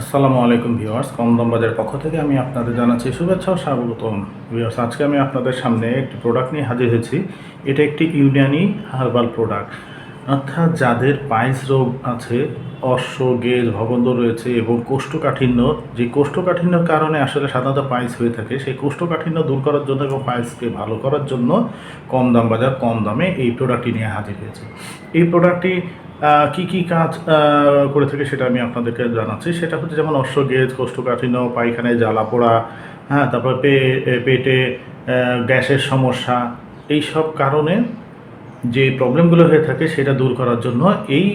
আসসালামু আলাইকুম ভিউয়ার্স কম দাম বাজারের পক্ষ থেকে আমি আপনাদের জানাচ্ছি শুভেচ্ছা ও স্বাগতম। ভিউয়ার্স, আজকে আমি আপনাদের সামনে একটি প্রোডাক্ট নিয়ে হাজির হয়েছি। এটা একটি ইউনানি হার্বাল প্রোডাক্ট অর্থাৎ যাদের পাইলস রোগ আছে, অশ্ব, গেজ ভগন্দ রয়েছে এবং কোষ্ঠকাঠিন্য, যে কোষ্ঠকাঠিন্যর কারণে আসলে সাধারণত পাইলস হয়ে থাকে, সেই কোষ্ঠকাঠিন্য দূর করার জন্য এবং পাইলসকে ভালো করার জন্য কম দাম বাজার কম দামে এই প্রোডাক্টটি নিয়ে হাজির হয়েছে। এই প্রোডাক্টটি কি কি কাজ করে থাকে সেটা আমি আপনাদেরকে জানাচ্ছি। সেটা হচ্ছে যেমন অশ্ব গেজ কোষ্ঠকাঠিন্য, পায়খানায় জ্বালা পোড়া হ্যাঁ তারপর পে পেটে গ্যাসের সমস্যা এই সব কারণে যে প্রবলেমগুলো হয়ে থাকে সেটা দূর করার জন্য এই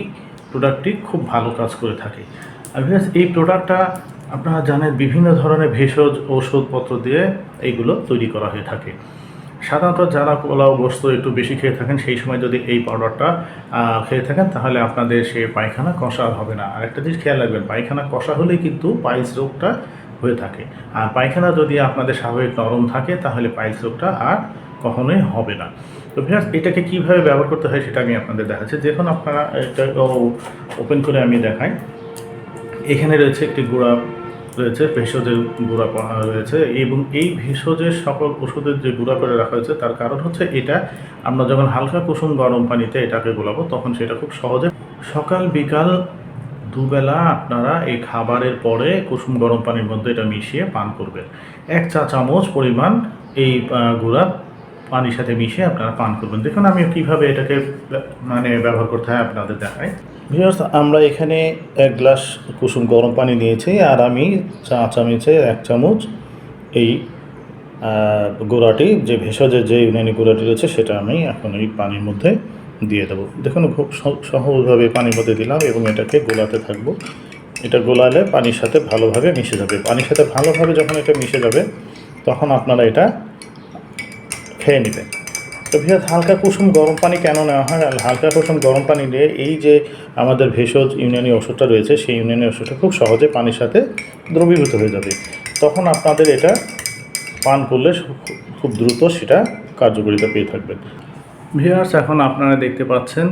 প্রোডাক্টটি খুব ভালো কাজ করে থাকে। আর এই প্রোডাক্টটা আপনারা জানেন বিভিন্ন ধরনের ভেষজ ঔষধপত্র দিয়ে এইগুলো তৈরি করা হয়ে থাকে। সাধারণত যারা পোলাও গোস্ত একটু বেশি খেয়ে থাকেন, সেই সময় যদি এই পাউডারটা খেয়ে থাকেন, তাহলে আপনাদের সে পায়খানা কষা হবে না। আর একটা জিনিস খেয়াল রাখবেন, পায়খানা কষা হলেই কিন্তু পাইলস রোগটা হয়ে থাকে। আর পায়খানা যদি আপনাদের স্বাভাবিক নরম থাকে, তাহলে পাইলস রোগটা আর কখনোই হবে না। তো ভিয়াস এটাকে কীভাবে ব্যবহার করতে হয় সেটা আমি আপনাদের দেখাচ্ছি। যখন আপনারা এটা ওপেন করে আমি দেখাই। এখানে রয়েছে একটি গুঁড়া রয়েছে, ভেষজের গুঁড়া করা রয়েছে এবং এই ভেষজের সকল ওষুধের যে গুঁড়া করে রাখা হয়েছে, তার কারণ হচ্ছে এটা আমরা যখন হালকা কুসুম গরম পানিতে এটাকে গোলাবো, তখন সেটা খুব সহজে সকাল, বিকাল দুবেলা আপনারা এই খাবারের পরে কুসুম গরম পানির মধ্যে এটা মিশিয়ে পান করবেন। এক চা চামচ পরিমাণ এই গুঁড়া পানির সাথে মিশিয়ে আপনারা পান করবেন। দেখুন আমি কীভাবে এটাকে মানে ব্যবহার করতে হয় আপনাদের দেখাই ভিউয়ার্স আমরা এখানে এক গ্লাস কুসুম গরম পানি নিয়েছি, আর আমি চা, চামচে এক চামচ এই গুঁড়াটি, যে ভেষজের যে ইউনানি গুঁড়াটি রয়েছে, সেটা আমি এখন এই পানির মধ্যে দিয়ে দেবো। দেখুন, খুব সহ- সহজভাবে পানির মধ্যে দিলাম এবং এটাকে গোলাতে থাকব। এটা গোলালে পানির সাথে ভালোভাবে মিশে যাবে। পানির সাথে ভালোভাবে যখন এটা মিশে যাবে, তখন আপনারা এটা খেয়ে নেবেন তো ভিয়াস হালকা কুসুম গরম পানি কেন নেওয়া হয়? হালকা কুসুম গরম পানি নিয়ে এই যে আমাদের ভেষজ ইউনানি ওষুধটা রয়েছে, সেই ইউনানি ওষুধটা খুব সহজে পানির সাথে দ্রবীভূত হয়ে যাবে। তখন আপনাদের এটা পান করলে খুব দ্রুত সেটা কার্যকারিতা পেয়ে থাকবেন। ভিয়ার্স এখন আপনারা দেখতে পাচ্ছেন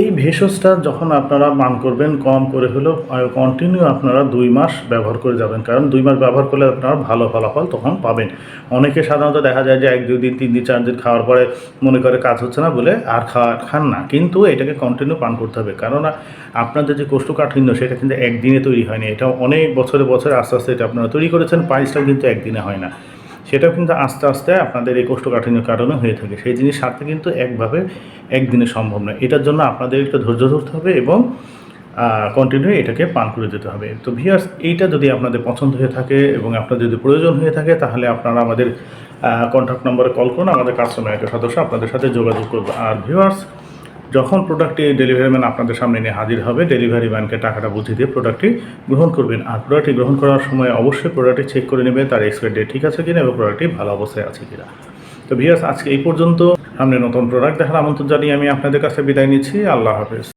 এই ভেষজটা যখন আপনারা পান করবেন, কম করে হলেও কন্টিনিউ আপনারা দুই মাস ব্যবহার করে যাবেন। কারণ দুই মাস ব্যবহার করলে আপনারা ভালো ফলাফল তখন পাবেন। অনেকে সাধারণত দেখা যায় যে এক, দুই দিন, তিন দিন, চার দিন খাওয়ার পরে মনে করে কাজ হচ্ছে না বলে আর খাওয়া খান না। কিন্তু এটাকে কন্টিনিউ পান করতে হবে। কারণ আপনাদের যে কোষ্ঠকাঠিন্য, সেটা কিন্তু একদিনে তৈরি হয়নি। এটা অনেক বছরে বছরে আস্তে আস্তে এটা আপনারা তৈরি করেছেন পাইসটাও কিন্তু একদিনে হয় না। সেটাও কিন্তু আস্তে আস্তে আপনাদের এই কোষ্ঠকাঠিন্যের কারণে হয়ে থাকে। সেই জিনিস সারতে কিন্তু একভাবে একদিনে সম্ভব নয়। এটার জন্য আপনাদের একটু ধৈর্য ধরতে হবে এবং কন্টিনিউ এটাকে পান করে যেতে হবে। তো ভিয়ার্স এইটা যদি আপনাদের পছন্দ হয়ে থাকে এবং আপনাদের যদি প্রয়োজন হয়ে থাকে, তাহলে আপনারা আমাদের কন্ট্যাক্ট নম্বরে কল করুন। আমাদের কাস্টমার সদস্য আপনাদের সাথে যোগাযোগ করবে। আর ভিউয়ার্স যখন প্রোডাক্টটি ডেলিভারি ম্যান আপনাদের সামনে নিয়ে হাজির হবে ডেলিভারি ম্যানকে টাকাটা বুঝিয়ে দিয়ে প্রোডাক্টটি গ্রহণ করবেন। আর প্রোডাক্টটি গ্রহণ করার সময় অবশ্যই প্রোডাক্টটি চেক করে নেবেন, তার এক্সপায়ার ডেট ঠিক আছে কিনা এবং প্রোডাক্টটি ভালো অবস্থায় আছে কিনা। তো ভিয়াস আজকে এই পর্যন্ত। সামনে নতুন প্রোডাক্ট দেখার আমন্ত্রণ জানিয়ে আমি আপনাদের কাছে বিদায় নিচ্ছি। আল্লাহ হাফেজ।